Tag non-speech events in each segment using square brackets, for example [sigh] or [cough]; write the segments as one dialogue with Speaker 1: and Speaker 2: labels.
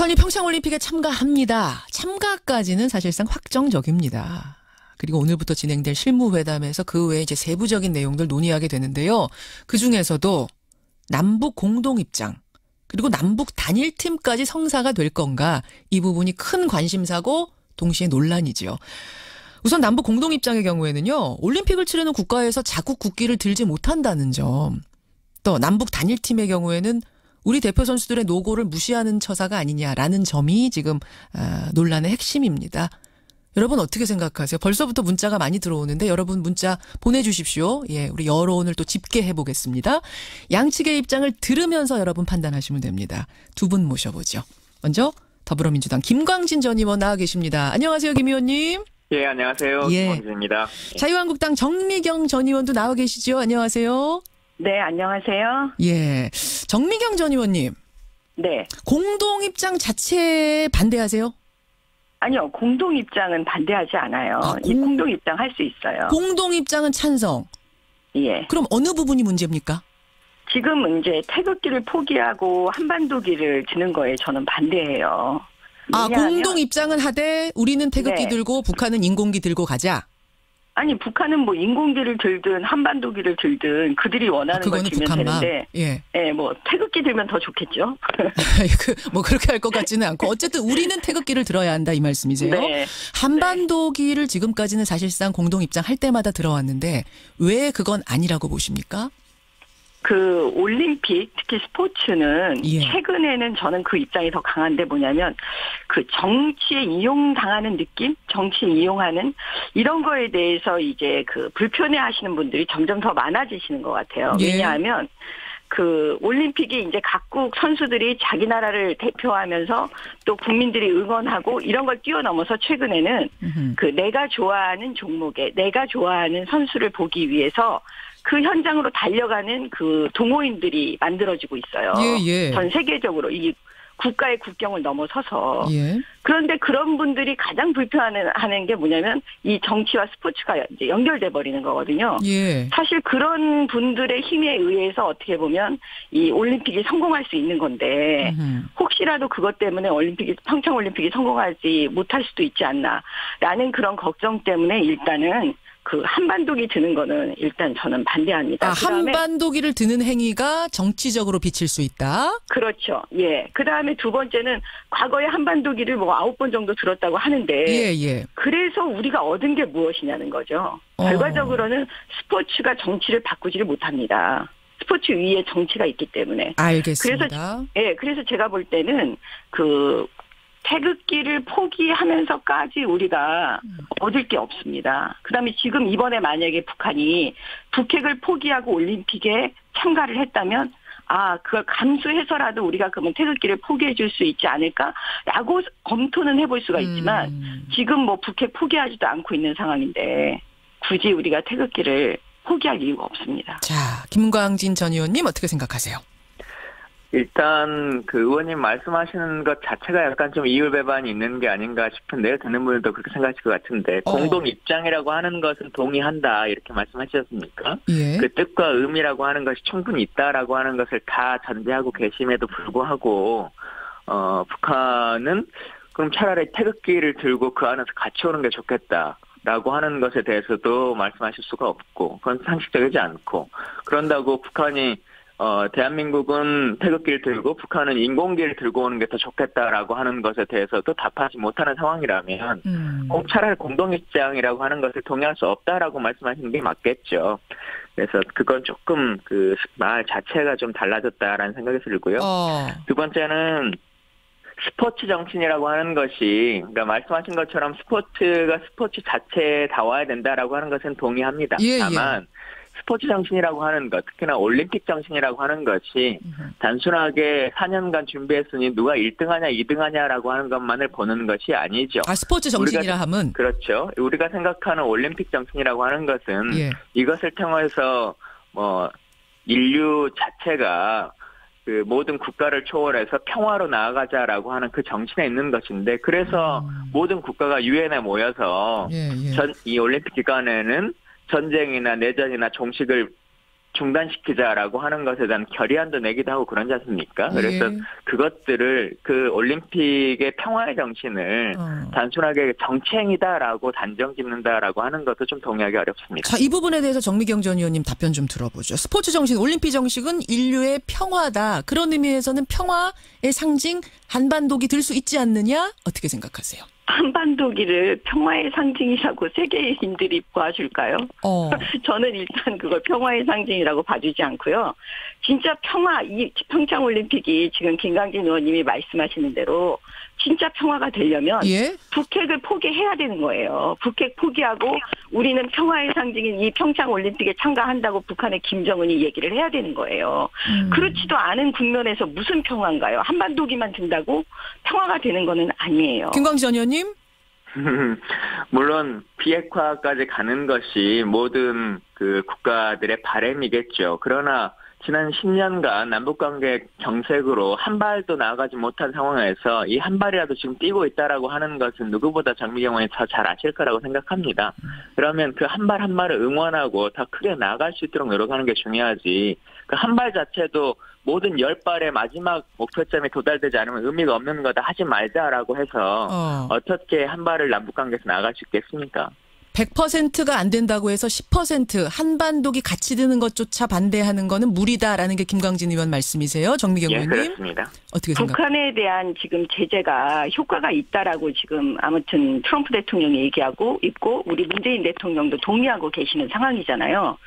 Speaker 1: 북한이 평창올림픽에 참가합니다. 참가까지는 사실상 확정적입니다. 그리고 오늘부터 진행될 실무회담에서 그 외에 이제 세부적인 내용들 논의하게 되는데요. 그 중에서도 남북 공동 입장, 그리고 남북 단일팀까지 성사가 될 건가 이 부분이 큰 관심사고 동시에 논란이지요. 우선 남북 공동 입장의 경우에는요. 올림픽을 치르는 국가에서 자국 국기를 들지 못한다는 점. 또 남북 단일팀의 경우에는 우리 대표 선수들의 노고를 무시하는 처사가 아니냐라는 점이 지금 아, 논란의 핵심입니다. 여러분 어떻게 생각하세요? 벌써부터 문자가 많이 들어오는데 여러분 문자 보내주십시오. 예, 우리 여론을 또 집계해 보겠습니다. 양측의 입장을 들으면서 여러분 판단하시면 됩니다. 두 분 모셔보죠. 먼저 더불어민주당 김광진 전 의원 나와 계십니다. 안녕하세요, 김 의원님.
Speaker 2: 예, 안녕하세요.
Speaker 1: 예.
Speaker 2: 김원진입니다.
Speaker 1: 자유한국당 정미경 전 의원도 나와 계시죠. 안녕하세요.
Speaker 3: 네, 안녕하세요.
Speaker 1: 예, 정미경 전 의원님
Speaker 3: 네.
Speaker 1: 공동 입장 자체에 반대하세요?
Speaker 3: 아니요, 공동 입장은 반대하지 않아요.
Speaker 1: 아,
Speaker 3: 이
Speaker 1: 공-
Speaker 3: 공동 입장 할 수 있어요.
Speaker 1: 공동 입장은 찬성.
Speaker 3: 예.
Speaker 1: 그럼 어느 부분이 문제입니까?
Speaker 3: 지금 이제 태극기를 포기하고 한반도기를 드는 거에 저는 반대해요.
Speaker 1: 아, 공동 입장은 하되 우리는 태극기
Speaker 3: 네.
Speaker 1: 들고 북한은 인공기 들고 가자.
Speaker 3: 아니 북한은 뭐 인공기를 들든 한반도기를 들든 그들이 원하는 걸 들면
Speaker 1: 북한만.
Speaker 3: 되는데,
Speaker 1: 예.
Speaker 3: 예, 뭐 태극기 들면 더 좋겠죠. [laughs] [laughs]
Speaker 1: 그, 뭐 그렇게 할 것 같지는 않고 어쨌든 우리는 태극기를 들어야 한다 이 말씀이세요.
Speaker 3: 네.
Speaker 1: 한반도기를 지금까지는 사실상 공동 입장 할 때마다 들어왔는데 왜 그건 아니라고 보십니까?
Speaker 3: 그 올림픽 특히 스포츠는
Speaker 1: 예.
Speaker 3: 최근에는 저는 그 입장이 더 강한데 뭐냐면 그 정치에 이용당하는 느낌, 정치에 이용하는 이런 거에 대해서 이제 그 불편해 하시는 분들이 점점 더 많아지시는 것 같아요.
Speaker 1: 예.
Speaker 3: 왜냐하면 그 올림픽이 이제 각국 선수들이 자기 나라를 대표하면서 또 국민들이 응원하고 이런 걸 뛰어넘어서 최근에는. 그 내가 좋아하는 종목에 내가 좋아하는 선수를 보기 위해서 그 현장으로 달려가는 그 동호인들이 만들어지고 있어요.
Speaker 1: 예, 예.
Speaker 3: 전 세계적으로 이 국가의 국경을 넘어서서
Speaker 1: 예.
Speaker 3: 그런데 그런 분들이 가장 불편하는 하는 게 뭐냐면 이 정치와 스포츠가 이제 연결돼 버리는 거거든요.
Speaker 1: 예.
Speaker 3: 사실 그런 분들의 힘에 의해서 어떻게 보면 이 올림픽이 성공할 수 있는 건데
Speaker 1: 음흠.
Speaker 3: 혹시라도 그것 때문에 올림픽이 평창 올림픽이 성공하지 못할 수도 있지 않나라는 그런 걱정 때문에 일단은 그 한반도기 드는 거는 일단 저는 반대합니다.
Speaker 1: 아,
Speaker 3: 그다음에
Speaker 1: 한반도기를 드는 행위가 정치적으로 비칠 수 있다.
Speaker 3: 그렇죠. 예. 그 다음에 두 번째는 과거에 한반도기를 뭐 아홉 번 정도 들었다고 하는데
Speaker 1: 예, 예.
Speaker 3: 그래서 우리가 얻은 게 무엇이냐는 거죠.
Speaker 1: 어.
Speaker 3: 결과적으로는 스포츠가 정치를 바꾸지를 못합니다. 스포츠 위에 정치가 있기 때문에.
Speaker 1: 알겠습니다.
Speaker 3: 예, 그래서 제가 볼 때는 그 태극기를 포기하면서까지 우리가 얻을 게 없습니다. 그다음에 지금 이번에 만약에 북한이 북핵을 포기하고 올림픽에 참가를 했다면 아, 그걸 감수해서라도 우리가 그러면 태극기를 포기해 줄 수 있지 않을까라고 검토는 해볼 수가 있지만
Speaker 1: 음.
Speaker 3: 지금 뭐 북핵 포기하지도 않고 있는 상황인데 굳이 우리가 태극기를 포기할 이유가 없습니다.
Speaker 1: 자, 김광진 전 의원님 어떻게 생각하세요?
Speaker 2: 일단 그 의원님 말씀하시는 것 자체가 약간 좀 이율배반이 있는 게 아닌가 싶은데요. 듣는 분들도 그렇게 생각하실 것 같은데
Speaker 1: 어.
Speaker 2: 공동 입장이라고 하는 것은 동의한다 이렇게 말씀하셨습니까?
Speaker 1: 예.
Speaker 2: 그 뜻과 의미라고 하는 것이 충분히 있다라고 하는 것을 다 전제하고 계심에도 불구하고 어 북한은 그럼 차라리 태극기를 들고 그 안에서 같이 오는 게 좋겠다 라고 하는 것에 대해서도 말씀하실 수가 없고 그건 상식적이지 않고 그런다고 북한이 어 대한민국은 태극기를 들고 북한은 인공기를 들고 오는 게 더 좋겠다라고 하는 것에 대해서도 답하지 못하는 상황이라면
Speaker 1: 음.
Speaker 2: 꼭 차라리 공동 입장이라고 하는 것을 동의할 수 없다라고 말씀하시는 게 맞겠죠. 그래서 그건 조금 그 말 자체가 좀 달라졌다라는 생각이 들고요.
Speaker 1: 어.
Speaker 2: 두 번째는 스포츠 정신이라고 하는 것이 그러니까 말씀하신 것처럼 스포츠가 스포츠 자체에 다 와야 된다라고 하는 것은 동의합니다.
Speaker 1: 예, 예.
Speaker 2: 다만 스포츠 정신이라고 하는 것, 특히나 올림픽 정신이라고 하는 것이
Speaker 1: 음흠.
Speaker 2: 단순하게 4년간 준비했으니 누가 1등하냐 2등하냐라고 하는 것만을 보는 것이 아니죠.
Speaker 1: 아, 스포츠 정신이라 함은
Speaker 2: 그렇죠. 우리가 생각하는 올림픽 정신이라고 하는 것은
Speaker 1: 예.
Speaker 2: 이것을 통해서 뭐 인류 자체가 그 모든 국가를 초월해서 평화로 나아가자라고 하는 그 정신에 있는 것인데 그래서
Speaker 1: 음.
Speaker 2: 모든 국가가 유엔에 모여서
Speaker 1: 예, 예.
Speaker 2: 전이 올림픽 기간에는 전쟁이나 내전이나 종식을 중단시키자라고 하는 것에 대한 결의안도 내기도 하고 그러지 않습니까? 그래서
Speaker 1: 예.
Speaker 2: 그것들을 그 올림픽의 평화의 정신을
Speaker 1: 어.
Speaker 2: 단순하게 정치행위다라고 단정 짓는다라고 하는 것도 좀 동의하기 어렵습니다.
Speaker 1: 자, 이 부분에 대해서 정미경 전 의원님 답변 좀 들어보죠. 스포츠 정신, 올림픽 정식은 인류의 평화다. 그런 의미에서는 평화의 상징 한반도기 들 수 있지 않느냐? 어떻게 생각하세요?
Speaker 3: 한반도기를 평화의 상징이라고 세계인들이 봐줄까요?
Speaker 1: 어. [laughs]
Speaker 3: 저는 일단 그걸 평화의 상징이라고 봐주지 않고요. 진짜 평화, 이 평창 올림픽이 지금 김강진 의원님이 말씀하시는 대로 진짜 평화가 되려면
Speaker 1: 예?
Speaker 3: 북핵을 포기해야 되는 거예요. 북핵 포기하고 우리는 평화의 상징인 이 평창 올림픽에 참가한다고 북한의 김정은이 얘기를 해야 되는 거예요.
Speaker 1: 음.
Speaker 3: 그렇지도 않은 국면에서 무슨 평화인가요? 한반도기만 든다고 평화가 되는 거는 아니에요.
Speaker 1: 김광지 전 의원님? [laughs]
Speaker 2: 물론 비핵화까지 가는 것이 모든 그 국가들의 바램이겠죠. 그러나 지난 10년간 남북관계 정색으로 한 발도 나아가지 못한 상황에서 이 한 발이라도 지금 뛰고 있다라고 하는 것은 누구보다 정미경 의원이 더 잘 아실 거라고 생각합니다. 그러면 그 한 발한 발을 응원하고 더 크게 나아갈 수 있도록 노력하는 게 중요하지. 그 한 발 자체도 모든 열 발의 마지막 목표점에 도달되지 않으면 의미가 없는 거다 하지 말자라고 해서
Speaker 1: 어.
Speaker 2: 어떻게 한 발을 남북관계에서 나아갈 수 있겠습니까?
Speaker 1: 100%가 안 된다고 해서 10% 한반도기 같이 드는 것조차 반대하는 거는 무리다라는 게 김광진 의원 말씀이세요. 정미경
Speaker 2: 예,
Speaker 1: 의원님?
Speaker 2: 그렇습니다.
Speaker 1: 어떻게 생각하세요?
Speaker 3: 북한에 대한 지금 제재가 효과가 있다라고 지금 아무튼 트럼프 대통령이 얘기하고 있고 우리 문재인 대통령도 동의하고 계시는 상황이잖아요.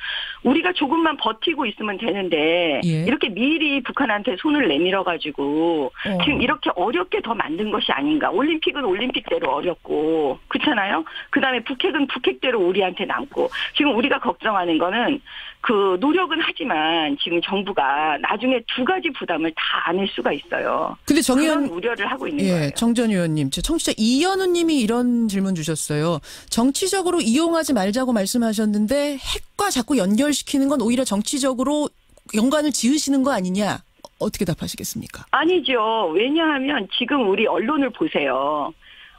Speaker 3: 우리가 조금만 버티고 있으면 되는데
Speaker 1: 예.
Speaker 3: 이렇게 미리 북한한테 손을 내밀어 가지고
Speaker 1: 어.
Speaker 3: 지금 이렇게 어렵게 더 만든 것이 아닌가. 올림픽은 올림픽대로 어렵고 그렇잖아요. 그다음에 북핵은 북 핵대로 우리한테 남고 지금 우리가 걱정하는 거는 그 노력은 하지만 지금 정부가 나중에 두 가지 부담을 다 안을 수가 있어요.
Speaker 1: 근데 정 의원
Speaker 3: 우려를 하고 있는 거예요.
Speaker 1: 예, 정전 의원님, 제 청취자 이현우 님이 이런 질문 주셨어요. 정치적으로 이용하지 말자고 말씀하셨는데 핵과 자꾸 연결시키는 건 오히려 정치적으로 연관을 지으시는 거 아니냐? 어떻게 답하시겠습니까?
Speaker 3: 아니죠. 왜냐하면 지금 우리 언론을 보세요.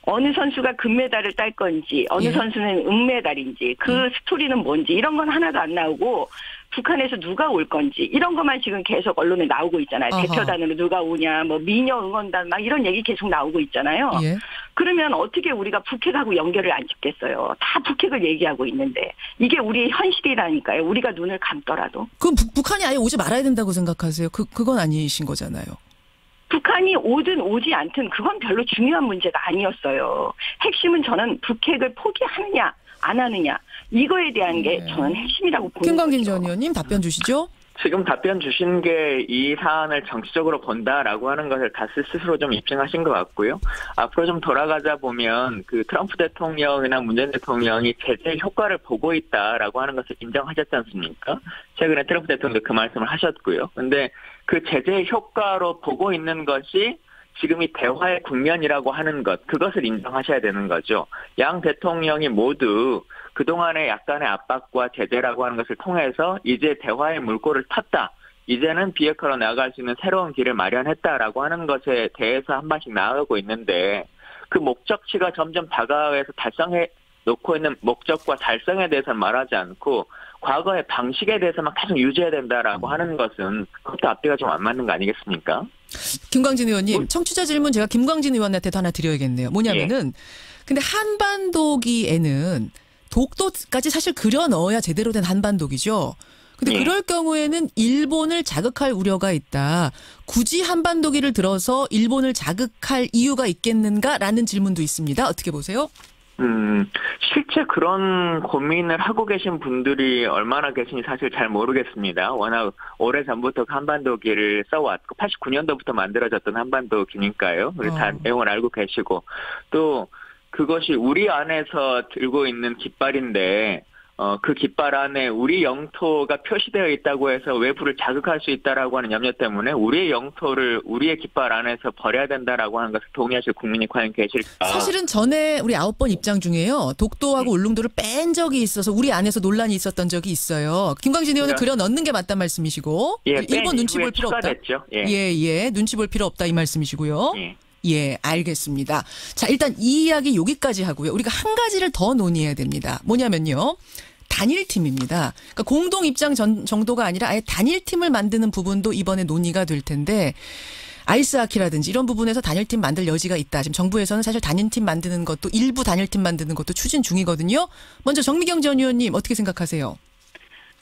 Speaker 3: 어느 선수가 금메달을 딸 건지, 어느
Speaker 1: 예.
Speaker 3: 선수는 은메달인지, 그 스토리는 뭔지, 이런 건 하나도 안 나오고, 북한에서 누가 올 건지, 이런 것만 지금 계속 언론에 나오고 있잖아요.
Speaker 1: 아하.
Speaker 3: 대표단으로 누가 오냐, 뭐, 미녀 응원단, 막 이런 얘기 계속 나오고 있잖아요.
Speaker 1: 예.
Speaker 3: 그러면 어떻게 우리가 북핵하고 연결을 안 짓겠어요? 다 북핵을 얘기하고 있는데. 이게 우리 현실이라니까요. 우리가 눈을 감더라도.
Speaker 1: 그럼 북, 북한이 아예 오지 말아야 된다고 생각하세요? 그 그건 아니신 거잖아요.
Speaker 3: 북한이 오든 오지 않든 그건 별로 중요한 문제가 아니었어요. 핵심은 저는 북핵을 포기하느냐 안 하느냐 이거에 대한 게
Speaker 1: 네.
Speaker 3: 저는 핵심이라고 보는
Speaker 1: 김광진. 전 의원님 답변 주시죠.
Speaker 2: 지금 답변 주신 게 이 사안을 정치적으로 본다라고 하는 것을 다시 스스로 좀 입증하신 것 같고요. 앞으로 좀 돌아가자 보면 그 트럼프 대통령이나 문재인 대통령이 제재 효과를 보고 있다라고 하는 것을 인정하셨지 않습니까? 최근에 트럼프 대통령도 그 말씀을 하셨고요. 근데 그 제재 효과로 보고 있는 것이 지금 이 대화의 국면이라고 하는 것, 그것을 인정하셔야 되는 거죠. 양 대통령이 모두 그동안의 약간의 압박과 제재라고 하는 것을 통해서 이제 대화의 물꼬를 탔다. 이제는 비핵화로 나아갈 수 있는 새로운 길을 마련했다라고 하는 것에 대해서 한 발씩 나아가고 있는데 그 목적치가 점점 다가와서 달성해 놓고 있는 목적과 달성에 대해서는 말하지 않고 과거의 방식에 대해서만 계속 유지해야 된다라고 하는 것은 그것도 앞뒤가 좀 안 맞는 거 아니겠습니까?
Speaker 1: 김광진 의원님,
Speaker 2: 뭐-
Speaker 1: 청취자 질문 제가 김광진 의원한테도 하나 드려야겠네요. 뭐냐면은 근데 한반도기에는 독도까지 사실 그려 넣어야 제대로 된 한반도기죠. 근데
Speaker 2: 예.
Speaker 1: 그럴 경우에는 일본을 자극할 우려가 있다. 굳이 한반도기를 들어서 일본을 자극할 이유가 있겠는가라는 질문도 있습니다. 어떻게 보세요?
Speaker 2: 음, 실제 그런 고민을 하고 계신 분들이 얼마나 계신지 사실 잘 모르겠습니다. 워낙 오래 전부터 한반도기를 써왔고, 89년도부터 만들어졌던 한반도기니까요. 우리 다
Speaker 1: 어.
Speaker 2: 내용을 알고 계시고, 또 그것이 우리 안에서 들고 있는 깃발인데, 어, 그 깃발 안에 우리 영토가 표시되어 있다고 해서 외부를 자극할 수 있다라고 하는 염려 때문에 우리의 영토를 우리의 깃발 안에서 버려야 된다라고 하는 것을 동의하실 국민이 과연 계실까?
Speaker 1: 사실은 전에 우리 아홉 번 입장 중에요. 독도하고 울릉도를 뺀 적이 있어서 우리 안에서 논란이 있었던 적이 있어요. 김광진 의원은
Speaker 2: 그래요?
Speaker 1: 그려 넣는 게 맞단 말씀이시고
Speaker 2: 예,
Speaker 1: 일본
Speaker 2: 뺀
Speaker 1: 눈치 볼 필요 없다.
Speaker 2: 예.
Speaker 1: 예, 예. 눈치 볼 필요 없다 이 말씀이시고요.
Speaker 2: 예.
Speaker 1: 예, 알겠습니다. 자, 일단 이 이야기 여기까지 하고요. 우리가 한 가지를 더 논의해야 됩니다. 뭐냐면요. 단일 팀입니다. 그러니까 공동 입장 전, 정도가 아니라 아예 단일 팀을 만드는 부분도 이번에 논의가 될 텐데 아이스하키라든지 이런 부분에서 단일팀 만들 여지가 있다. 지금 정부에서는 사실 단일팀 만드는 것도 일부 단일팀 만드는 것도 추진 중이거든요. 먼저 정미경 전 의원님 어떻게 생각하세요?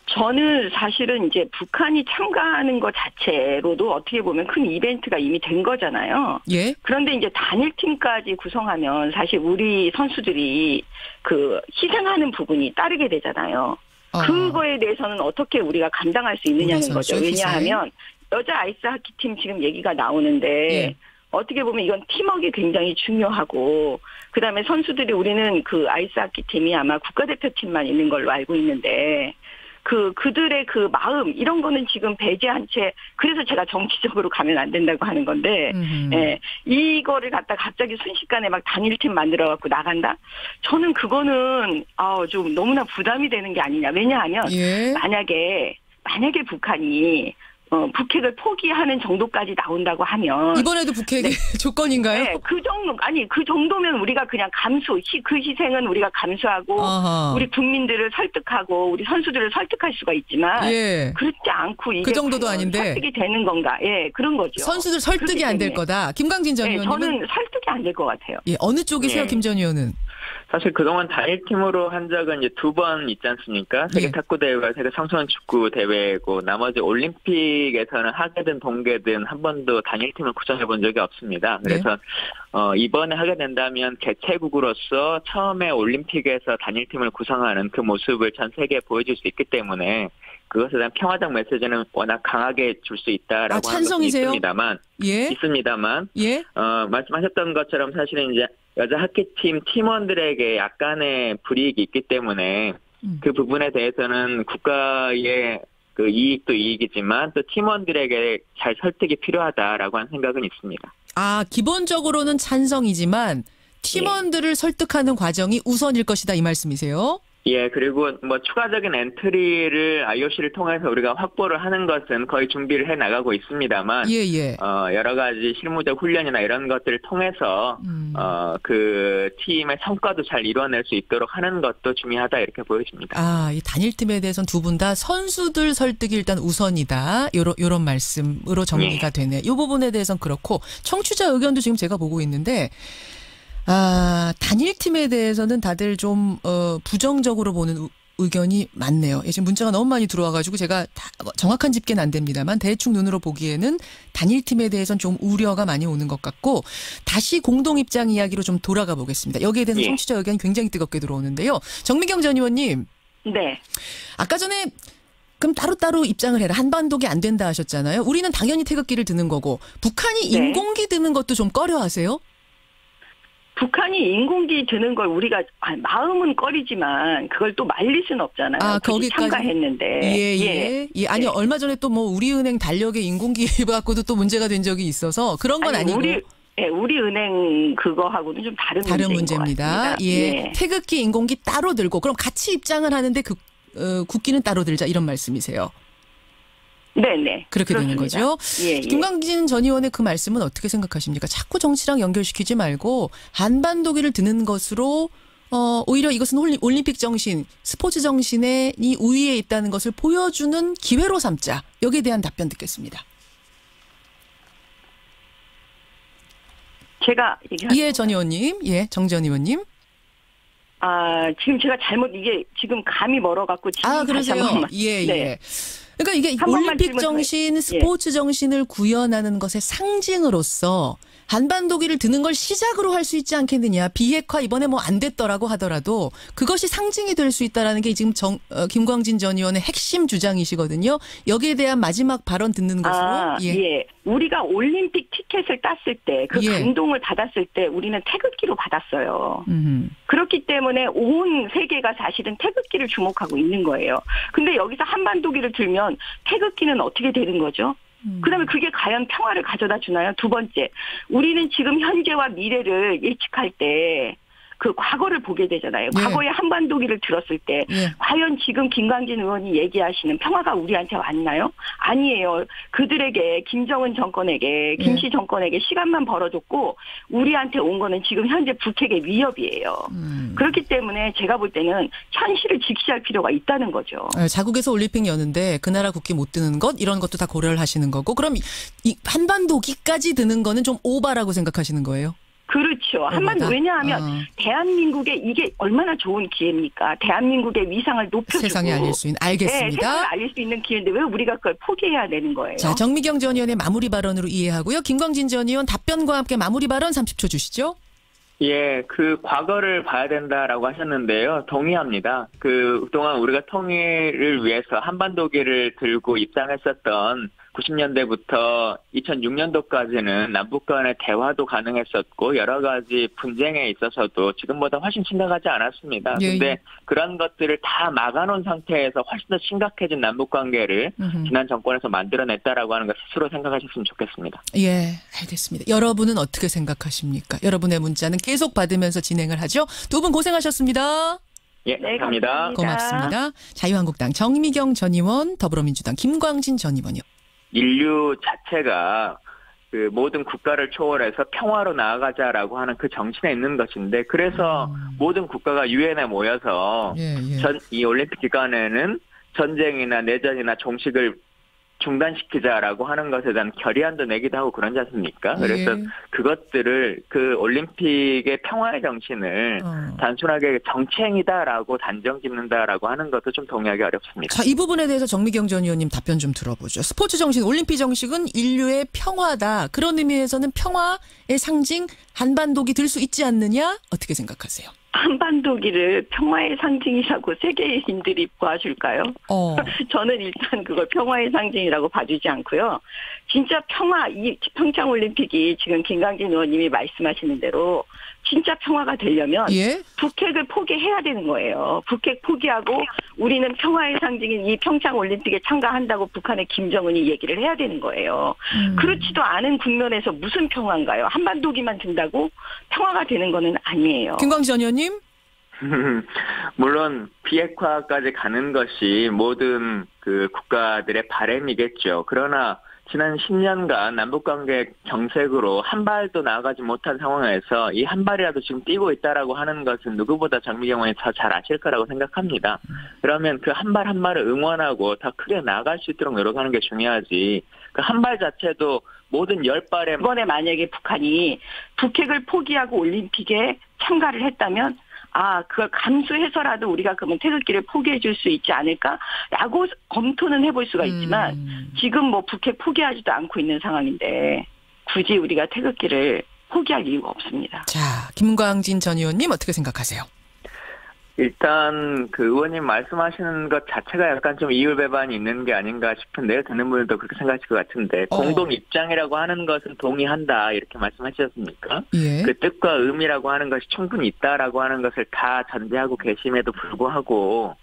Speaker 3: 저는 사실은 이제 북한이 참가하는 것 자체로도 어떻게 보면 큰 이벤트가 이미 된 거잖아요.
Speaker 1: 예.
Speaker 3: 그런데 이제 단일 팀까지 구성하면 사실 우리 선수들이 그 희생하는 부분이 따르게 되잖아요.
Speaker 1: 어.
Speaker 3: 그거에 대해서는 어떻게 우리가 감당할 수 있느냐는 거죠. 왜냐하면 여자 아이스 하키 팀 지금 얘기가 나오는데
Speaker 1: 예.
Speaker 3: 어떻게 보면 이건 팀워크가 굉장히 중요하고 그다음에 선수들이 우리는 그 아이스 하키 팀이 아마 국가대표팀만 있는 걸로 알고 있는데 그 그들의 그 마음 이런 거는 지금 배제한 채 그래서 제가 정치적으로 가면 안 된다고 하는 건데. 예, 이거를 갖다 갑자기 순식간에 막 단일팀 만들어 갖고 나간다? 저는 그거는 아좀 너무나 부담이 되는 게 아니냐. 왜냐하면
Speaker 1: 예.
Speaker 3: 만약에 만약에 북한이 어, 북핵을 포기하는 정도까지 나온다고 하면
Speaker 1: 이번에도 북핵의 [laughs] 조건인가요?
Speaker 3: 네, 그 정도 아니 그 정도면 우리가 그냥 감수 희- 그 희생은 우리가 감수하고
Speaker 1: 아하.
Speaker 3: 우리 국민들을 설득하고 우리 선수들을 설득할 수가 있지만
Speaker 1: 예.
Speaker 3: 그렇지 않고 이게
Speaker 1: 그 정도도 아닌데.
Speaker 3: 설득이 되는 건가? 예, 그런 거죠.
Speaker 1: 선수들 설득이 안 될. 거다. 김광진 전
Speaker 3: 예,
Speaker 1: 의원님은
Speaker 3: 저는 설득이 안 될 것 같아요.
Speaker 1: 예, 어느 쪽이세요,
Speaker 3: 예.
Speaker 1: 김전 의원은?
Speaker 2: 사실 그동안 단일팀으로 한 적은 이제 두 번 있지 않습니까? 세계
Speaker 1: 예.
Speaker 2: 탁구 대회가 세계 청소년 축구 대회고 나머지 올림픽에서는 하게든 동계든 한 번도 단일팀을 구성해 본 적이 없습니다. 그래서 어, 이번에 하게 된다면 개최국으로서 처음에 올림픽에서 단일팀을 구성하는 그 모습을 전 세계에 보여줄 수 있기 때문에 그것에 대한 평화적 메시지는 워낙 강하게 줄 수 있다라고
Speaker 1: 아,
Speaker 2: 하는
Speaker 1: 찬성이세요?
Speaker 2: 있습니다만
Speaker 1: 예?
Speaker 2: 있습니다만
Speaker 1: 예?
Speaker 2: 어, 말씀하셨던 것처럼 사실은 이제 여자 하키팀 팀원들에게 약간의 불이익이 있기 때문에
Speaker 1: 음.
Speaker 2: 그 부분에 대해서는 국가의 그 이익도 이익이지만 또 팀원들에게 잘 설득이 필요하다라고 하는 생각은 있습니다.
Speaker 1: 아, 기본적으로는 찬성이지만 팀원들을 설득하는 과정이 우선일 것이다 이 말씀이세요?
Speaker 2: 예, 그리고 뭐 추가적인 엔트리를 IOC를 통해서 우리가 확보를 하는 것은 거의 준비를 해 나가고 있습니다만
Speaker 1: 예, 예.
Speaker 2: 어, 여러 가지 실무적 훈련이나 이런 것들을 통해서
Speaker 1: 음.
Speaker 2: 어, 그 팀의 성과도 잘 이뤄낼 수 있도록 하는 것도 중요하다 이렇게 보여집니다.
Speaker 1: 아, 이 단일팀에 대해서는 두 분 다 선수들 설득이 일단 우선이다. 요런, 요런 말씀으로 정리가 되네. 요 부분에 대해서는 그렇고, 청취자 의견도 지금 제가 보고 있는데, 아, 단일 팀에 대해서는 다들 좀, 어, 부정적으로 보는 의- 의견이 많네요. 예, 지금 문자가 너무 많이 들어와가지고 제가 다 정확한 집계는 안 됩니다만 대충 눈으로 보기에는 단일 팀에 대해서는 좀 우려가 많이 오는 것 같고 다시 공동 입장 이야기로 좀 돌아가 보겠습니다. 여기에 대해서
Speaker 2: 예.
Speaker 1: 청취자 의견이 굉장히 뜨겁게 들어오는데요. 정미경 전 의원님,
Speaker 3: 네.
Speaker 1: 아까 전에 그럼 따로따로 입장을 해라. 한반도기 안 된다 하셨잖아요. 우리는 당연히 태극기를 드는 거고 북한이
Speaker 3: 네.
Speaker 1: 인공기 드는 것도 좀 꺼려 하세요?
Speaker 3: 북한이 인공기 드는 걸 우리가 아, 마음은 꺼리지만 그걸 또 말릴 수는 없잖아요.
Speaker 1: 아, 거기까지?
Speaker 3: 참가했는데.
Speaker 1: 예, 예. 예. 아니,
Speaker 3: 예.
Speaker 1: 얼마 전에 또 뭐 우리은행 달력에 인공기 [laughs] 갖고도 또 문제가 된 적이 있어서 그런 건
Speaker 3: 아니,
Speaker 1: 아니고
Speaker 3: 우리 예, 우리 은행 그거하고는 좀 다른
Speaker 1: 다른 문제입니다.
Speaker 3: 것 같습니다.
Speaker 1: 예. 태극기 인공기 따로 들고 그럼 같이 입장을 하는데 그 어, 국기는 따로 들자 이런 말씀이세요.
Speaker 3: 네, 네.
Speaker 1: 그렇게 되는
Speaker 3: 그렇습니다.
Speaker 1: 거죠.
Speaker 3: 예, 예.
Speaker 1: 김광진 전 의원의 그 말씀은 어떻게 생각하십니까? 자꾸 정치랑 연결시키지 말고 한반도기를 드는 것으로 어, 오히려 이것은 올림픽 정신, 스포츠 정신의 이 우위에 있다는 것을 보여주는 기회로 삼자. 여기에 대한 답변 듣겠습니다.
Speaker 3: 제가 얘기할
Speaker 1: 예, 전 의원님. 예, 정전 의원님.
Speaker 3: 아, 지금 제가 잘못 이게 지금 감이 멀어 갖고 지금
Speaker 1: 아, 그러세요? 예,
Speaker 3: 네.
Speaker 1: 예. 그러니까 이게 올림픽 정신, 스포츠 정신을 구현하는 것의 상징으로서 한반도기를 드는 걸 시작으로 할 수 있지 않겠느냐. 비핵화 이번에 뭐 안 됐더라고 하더라도 그것이 상징이 될 수 있다라는 게 지금 정, 어, 김광진 전 의원의 핵심 주장이시거든요. 여기에 대한 마지막 발언 듣는 것으로.
Speaker 3: 아, 예. 우리가 올림픽 티켓을 땄을 때, 그
Speaker 1: 예.
Speaker 3: 감동을 받았을 때 우리는 태극기로 받았어요.
Speaker 1: 음.
Speaker 3: 그렇기 때문에 온 세계가 사실은 태극기를 주목하고 있는 거예요. 근데 여기서 한반도기를 들면 태극기는 어떻게 되는 거죠?
Speaker 1: 음.
Speaker 3: 그다음에 그게 과연 평화를 가져다 주나요? 두 번째, 우리는 지금 현재와 미래를 예측할 때 그 과거를 보게 되잖아요.
Speaker 1: 예.
Speaker 3: 과거의 한반도기를 들었을 때
Speaker 1: 예.
Speaker 3: 과연 지금 김광진 의원이 얘기하시는 평화가 우리한테 왔나요? 아니에요. 그들에게 김정은 정권에게
Speaker 1: 예.
Speaker 3: 김씨 정권에게 시간만 벌어줬고 우리한테 온 거는 지금 현재 북핵의 위협이에요.
Speaker 1: 음.
Speaker 3: 그렇기 때문에 제가 볼 때는 현실을 직시할 필요가 있다는 거죠.
Speaker 1: 어, 자국에서 올림픽 여는데 그 나라 국기 못 드는 것 이런 것도 다 고려를 하시는 거고 그럼 이, 이 한반도기까지 드는 거는 좀 오바라고 생각하시는 거예요?
Speaker 3: 그렇죠. 한반도
Speaker 1: 오바다?
Speaker 3: 왜냐하면
Speaker 1: 어,
Speaker 3: 대한민국에 이게 얼마나 좋은 기회입니까? 대한민국의 위상을 높여주고
Speaker 1: 세상에 알릴 수 있는
Speaker 3: 네,
Speaker 1: 알겠습니다.
Speaker 3: 알릴 수 있는 기회인데 왜 우리가 그걸 포기해야 되는 거예요?
Speaker 1: 자 정미경 전 의원의 마무리 발언으로 이해하고요. 김광진 전 의원 답변과 함께 마무리 발언 30초 주시죠.
Speaker 2: 예, 그 과거를 봐야 된다라고 하셨는데요. 동의합니다. 그 그동안 우리가 통일을 위해서 한반도기를 들고 입장했었던 90년대부터 2006년도까지는 남북 간의 대화도 가능했었고 여러 가지 분쟁에 있어서도 지금보다 훨씬 심각하지 않았습니다.
Speaker 1: 예,
Speaker 2: 근데
Speaker 1: 예.
Speaker 2: 그런 것들을 다 막아놓은 상태에서 훨씬 더 심각해진 남북 관계를
Speaker 1: 음흠.
Speaker 2: 지난 정권에서 만들어냈다라고 하는 걸 스스로 생각하셨으면 좋겠습니다.
Speaker 1: 예, 알겠습니다. 여러분은 어떻게 생각하십니까? 여러분의 문자는 계속 받으면서 진행을 하죠. 두 분 고생하셨습니다.
Speaker 2: 예,
Speaker 3: 네,
Speaker 2: 감사합니다.
Speaker 3: 감사합니다.
Speaker 1: 고맙습니다. 자유한국당 정미경 전 의원, 더불어민주당 김광진 전 의원이요.
Speaker 2: 인류 자체가 그 모든 국가를 초월해서 평화로 나아가자라고 하는 그 정신에 있는 것인데 그래서 모든 국가가 유엔에 모여서
Speaker 1: 예, 예.
Speaker 2: 전이 올림픽 기간에는 전쟁이나 내전이나 종식을 중단시키자라고 하는 것에 대한 결의안도 내기도 하고 그러지 않습니까? 그래서
Speaker 1: 예.
Speaker 2: 그것들을 그 올림픽의 평화의 정신을
Speaker 1: 어.
Speaker 2: 단순하게 정치행위다라고 단정 짓는다라고 하는 것도 좀 동의하기 어렵습니다.
Speaker 1: 자, 이 부분에 대해서 정미경 전 의원님 답변 좀 들어보죠. 스포츠 정신, 올림픽 정식은 인류의 평화다. 그런 의미에서는 평화의 상징 한반도기 들 수 있지 않느냐? 어떻게 생각하세요?
Speaker 3: 한반도기를 평화의 상징이라고 세계인들이 봐줄까요?
Speaker 1: 어. [laughs]
Speaker 3: 저는 일단 그걸 평화의 상징이라고 봐주지 않고요. 진짜 평화, 이 평창 올림픽이 지금 김강진 의원님이 말씀하시는 대로 진짜 평화가 되려면
Speaker 1: 예?
Speaker 3: 북핵을 포기해야 되는 거예요. 북핵 포기하고 우리는 평화의 상징인 이 평창 올림픽에 참가한다고 북한의 김정은이 얘기를 해야 되는 거예요.
Speaker 1: 음.
Speaker 3: 그렇지도 않은 국면에서 무슨 평화인가요? 한반도기만 든다고 평화가 되는 거는 아니에요.
Speaker 1: 김광진 전 의원님? [laughs]
Speaker 2: 물론 비핵화까지 가는 것이 모든 그 국가들의 바램이겠죠. 그러나 지난 10년간 남북관계 정색으로 한 발도 나아가지 못한 상황에서 이 한 발이라도 지금 뛰고 있다라고 하는 것은 누구보다 정미경 의원이 더 잘 아실 거라고 생각합니다. 그러면 그 한발한 발을 응원하고 더 크게 나아갈 수 있도록 노력하는 게 중요하지. 그 한 발 자체도 모든 열 발의
Speaker 3: 이번에 만약에 북한이 북핵을 포기하고 올림픽에 참가를 했다면 아, 그걸 감수해서라도 우리가 그러면 태극기를 포기해 줄 수 있지 않을까라고 검토는 해볼 수가 있지만
Speaker 1: 음.
Speaker 3: 지금 뭐 북핵 포기하지도 않고 있는 상황인데 굳이 우리가 태극기를 포기할 이유가 없습니다.
Speaker 1: 자, 김광진 전 의원님 어떻게 생각하세요?
Speaker 2: 일단 그 의원님 말씀하시는 것 자체가 약간 좀 이율 배반이 있는 게 아닌가 싶은데요. 듣는 분들도 그렇게 생각하실 것 같은데
Speaker 1: 어.
Speaker 2: 공동 입장이라고 하는 것은 동의한다 이렇게 말씀하셨습니까?
Speaker 1: 예.
Speaker 2: 그 뜻과 의미라고 하는 것이 충분히 있다라고 하는 것을 다 전제하고 계심에도 불구하고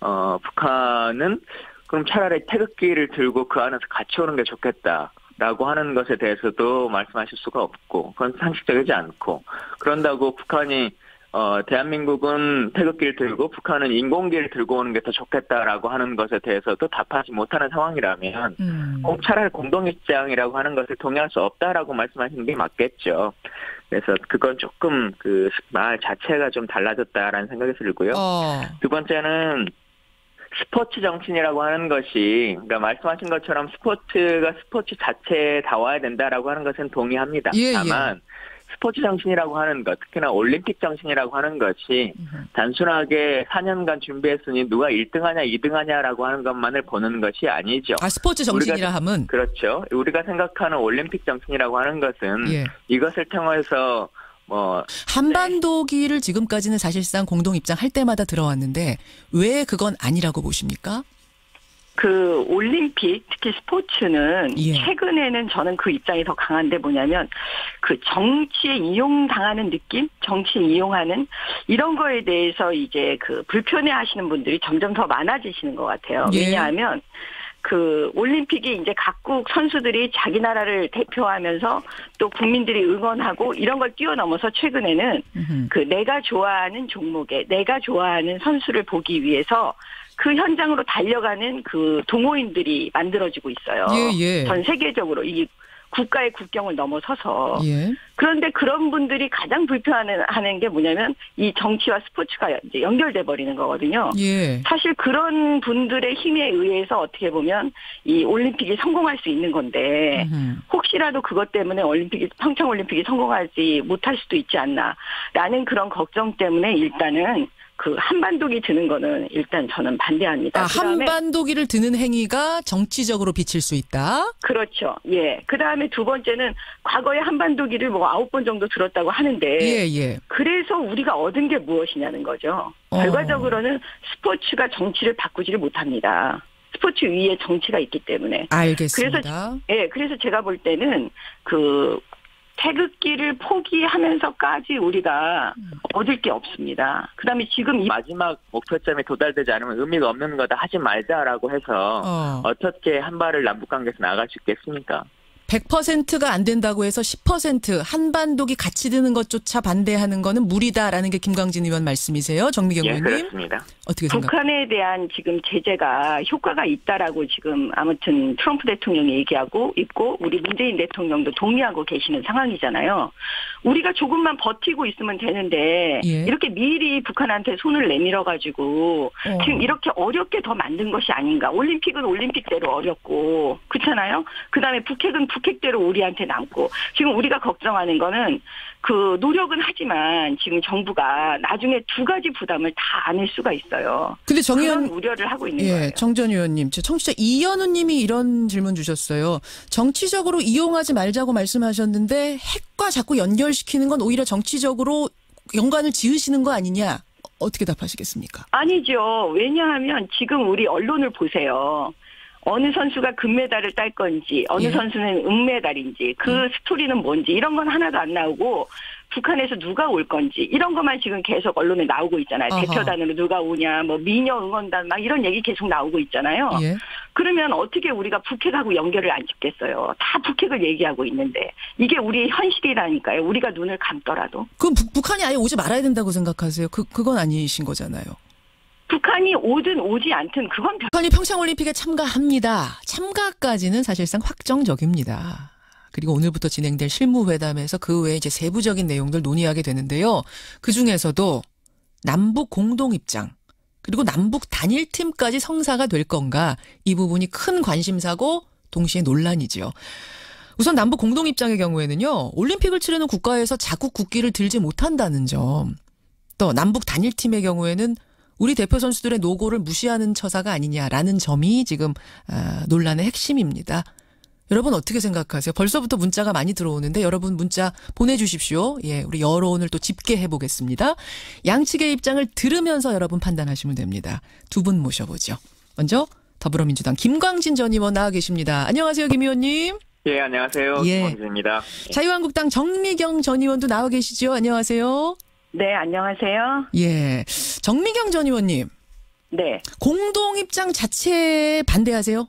Speaker 2: 어 북한은 그럼 차라리 태극기를 들고 그 안에서 같이 오는 게 좋겠다 라고 하는 것에 대해서도 말씀하실 수가 없고 그건 상식적이지 않고 그런다고 북한이 어, 대한민국은 태극기를 들고 북한은 인공기를 들고 오는 게 더 좋겠다라고 하는 것에 대해서도 답하지 못하는 상황이라면
Speaker 1: 음.
Speaker 2: 꼭 차라리 공동입장이라고 하는 것을 동의할 수 없다라고 말씀하시는 게 맞겠죠. 그래서 그건 조금 그 말 자체가 좀 달라졌다라는 생각이 들고요.
Speaker 1: 어.
Speaker 2: 두 번째는 스포츠 정신이라고 하는 것이 그러니까 말씀하신 것처럼 스포츠가 스포츠 자체에 다 와야 된다라고 하는 것은 동의합니다.
Speaker 1: 예, 예.
Speaker 2: 다만 스포츠 정신이라고 하는 것, 특히나 올림픽 정신이라고 하는 것이
Speaker 1: 음흠.
Speaker 2: 단순하게 4년간 준비했으니 누가 1등하냐 2등하냐라고 하는 것만을 보는 것이 아니죠.
Speaker 1: 아, 스포츠 정신이라 함은
Speaker 2: 그렇죠. 우리가 생각하는 올림픽 정신이라고 하는 것은
Speaker 1: 예.
Speaker 2: 이것을 통해서 뭐
Speaker 1: 한반도기를 지금까지는 사실상 공동 입장할 때마다 들어왔는데 왜 그건 아니라고 보십니까?
Speaker 3: 그 올림픽 특히 스포츠는
Speaker 1: 예.
Speaker 3: 최근에는 저는 그 입장이 더 강한데 뭐냐면 그 정치에 이용당하는 느낌, 정치에 이용하는 이런 거에 대해서 이제 그 불편해하시는 분들이 점점 더 많아지시는 것 같아요.
Speaker 1: 예.
Speaker 3: 왜냐하면 그 올림픽이 이제 각국 선수들이 자기 나라를 대표하면서 또 국민들이 응원하고 이런 걸 뛰어넘어서 최근에는. 그 내가 좋아하는 종목에 내가 좋아하는 선수를 보기 위해서 그 현장으로 달려가는 그 동호인들이 만들어지고 있어요.
Speaker 1: 예, 예.
Speaker 3: 전 세계적으로 이 국가의 국경을 넘어서서
Speaker 1: 예.
Speaker 3: 그런데 그런 분들이 가장 불편하는 하는 게 뭐냐면 이 정치와 스포츠가 이제 연결돼 버리는 거거든요.
Speaker 1: 예.
Speaker 3: 사실 그런 분들의 힘에 의해서 어떻게 보면 이 올림픽이 성공할 수 있는 건데
Speaker 1: 음흠.
Speaker 3: 혹시라도 그것 때문에 올림픽이 평창 올림픽이 성공하지 못할 수도 있지 않나라는 그런 걱정 때문에 일단은 그 한반도기 드는 거는 일단 저는 반대합니다.
Speaker 1: 아, 한반도기를 드는 행위가 정치적으로 비칠 수 있다.
Speaker 3: 그렇죠. 예. 그 다음에 두 번째는 과거에 한반도기를 뭐 아홉 번 정도 들었다고 하는데
Speaker 1: 예, 예.
Speaker 3: 그래서 우리가 얻은 게 무엇이냐는 거죠.
Speaker 1: 어.
Speaker 3: 결과적으로는 스포츠가 정치를 바꾸지를 못합니다. 스포츠 위에 정치가 있기 때문에.
Speaker 1: 알겠습니다.
Speaker 3: 예, 그래서 제가 볼 때는 그 태극기를 포기하면서까지 우리가 얻을 게 없습니다. 그다음에 지금 이
Speaker 2: 마지막 목표점에 도달되지 않으면 의미가 없는 거다 하지 말자라고 해서
Speaker 1: 어.
Speaker 2: 어떻게 한 발을 남북 관계에서 나갈 수 있겠습니까?
Speaker 1: 100%가 안 된다고 해서 10% 한반도기 같이 드는 것조차 반대하는 거는 무리다라는 게 김광진 의원 말씀이세요. 정미경
Speaker 2: 예,
Speaker 1: 의원님.
Speaker 2: 그렇습니다.
Speaker 1: 어떻게 생각?
Speaker 3: 북한에 대한 지금 제재가 효과가 있다라고 지금 아무튼 트럼프 대통령이 얘기하고 있고 우리 문재인 대통령도 동의하고 계시는 상황이잖아요. 우리가 조금만 버티고 있으면 되는데
Speaker 1: 예.
Speaker 3: 이렇게 미리 북한한테 손을 내밀어 가지고
Speaker 1: 어.
Speaker 3: 지금 이렇게 어렵게 더 만든 것이 아닌가. 올림픽은 올림픽대로 어렵고 그렇잖아요. 그다음에 북핵은 북핵대로 우리한테 남고 지금 우리가 걱정하는 거는 그 노력은 하지만 지금 정부가 나중에 두 가지 부담을 다 안을 수가 있어요.
Speaker 1: 근데 정
Speaker 3: 그런
Speaker 1: 의원
Speaker 3: 우려를 하고 있는
Speaker 1: 예,
Speaker 3: 거예요.
Speaker 1: 정전 의원님, 저 청취자 이현우 님이 이런 질문 주셨어요. 정치적으로 이용하지 말자고 말씀하셨는데 핵과 자꾸 연결시키는 건 오히려 정치적으로 연관을 지으시는 거 아니냐? 어떻게 답하시겠습니까?
Speaker 3: 아니죠. 왜냐하면 지금 우리 언론을 보세요. 어느 선수가 금메달을 딸 건지, 어느
Speaker 1: 예.
Speaker 3: 선수는 은메달인지, 그 스토리는 뭔지, 이런 건 하나도 안 나오고, 북한에서 누가 올 건지, 이런 것만 지금 계속 언론에 나오고 있잖아요.
Speaker 1: 아하.
Speaker 3: 대표단으로 누가 오냐, 뭐, 미녀 응원단, 막 이런 얘기 계속 나오고 있잖아요.
Speaker 1: 예.
Speaker 3: 그러면 어떻게 우리가 북핵하고 연결을 안 짓겠어요? 다 북핵을 얘기하고 있는데, 이게 우리의 현실이라니까요. 우리가 눈을 감더라도.
Speaker 1: 그럼 북, 북한이 아예 오지 말아야 된다고 생각하세요? 그 그건 아니신 거잖아요.
Speaker 3: 북한이 오든 오지 않든 그건 별
Speaker 1: 북한이 평창올림픽에 참가합니다. 참가까지는 사실상 확정적입니다. 그리고 오늘부터 진행될 실무회담에서 그 외에 이제 세부적인 내용들 논의하게 되는데요. 그 중에서도 남북 공동 입장, 그리고 남북 단일팀까지 성사가 될 건가, 이 부분이 큰 관심사고 동시에 논란이죠. 우선 남북 공동 입장의 경우에는요, 올림픽을 치르는 국가에서 자국 국기를 들지 못한다는 점, 또 남북 단일팀의 경우에는 우리 대표 선수들의 노고를 무시하는 처사가 아니냐라는 점이 지금 아, 논란의 핵심입니다. 여러분 어떻게 생각하세요? 벌써부터 문자가 많이 들어오는데 여러분 문자 보내주십시오. 예, 우리 여론을 또 집계해 보겠습니다. 양측의 입장을 들으면서 여러분 판단하시면 됩니다. 두 분 모셔보죠. 먼저 더불어민주당 김광진 전 의원 나와 계십니다. 안녕하세요, 김 의원님.
Speaker 2: 예, 안녕하세요.
Speaker 1: 예.
Speaker 2: 김원준입니다.
Speaker 1: 자유한국당 정미경 전 의원도 나와 계시죠. 안녕하세요.
Speaker 3: 네, 안녕하세요.
Speaker 1: 예, 정미경 전 의원님
Speaker 3: 네.
Speaker 1: 공동 입장 자체에 반대하세요?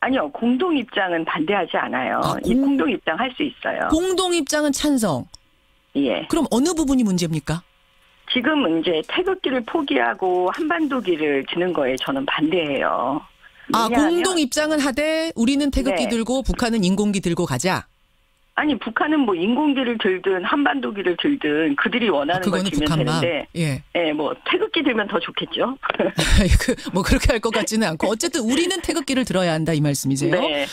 Speaker 3: 아니요, 공동 입장은 반대하지 않아요.
Speaker 1: 아,
Speaker 3: 이
Speaker 1: 공-
Speaker 3: 공동 입장 할 수 있어요.
Speaker 1: 공동 입장은 찬성.
Speaker 3: 예.
Speaker 1: 그럼 어느 부분이 문제입니까?
Speaker 3: 지금 이제 태극기를 포기하고 한반도기를 드는 거에 저는 반대해요.
Speaker 1: 아, 공동 입장은 하되 우리는 태극기
Speaker 3: 네.
Speaker 1: 들고 북한은 인공기 들고 가자.
Speaker 3: 아니 북한은 뭐 인공기를 들든 한반도기를 들든 그들이 원하는 걸
Speaker 1: 그거는
Speaker 3: 주면
Speaker 1: 북한만.
Speaker 3: 되는데,
Speaker 1: 예.
Speaker 3: 예, 뭐 태극기 들면 더 좋겠죠. [laughs]
Speaker 1: 그, 뭐 그렇게 할 것 같지는 않고 어쨌든 우리는 태극기를 들어야 한다 이 말씀이세요.
Speaker 3: 네,